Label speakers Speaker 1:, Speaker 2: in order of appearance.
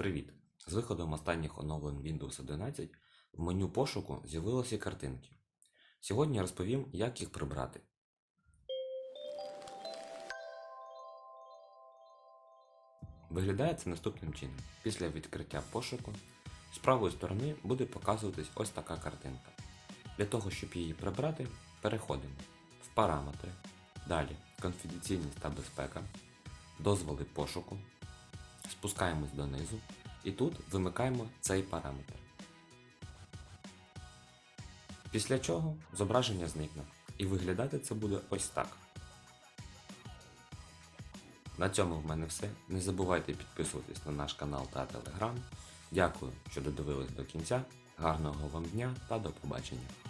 Speaker 1: Привіт! З виходом останніх оновлень Windows 11 в меню пошуку з'явилися картинки. Сьогодні розповім, як їх прибрати. Виглядає це наступним чином. Після відкриття пошуку з правої сторони буде показуватись ось така картинка. Для того, щоб її прибрати, переходимо в параметри, далі конфіденційність та безпека, дозволи пошуку, спускаємось донизу і тут вимикаємо цей параметр. Після чого зображення зникне і виглядати це буде ось так. На цьому в мене все. Не забувайте підписуватись на наш канал та телеграм. Дякую, що додивились до кінця. Гарного вам дня та до побачення!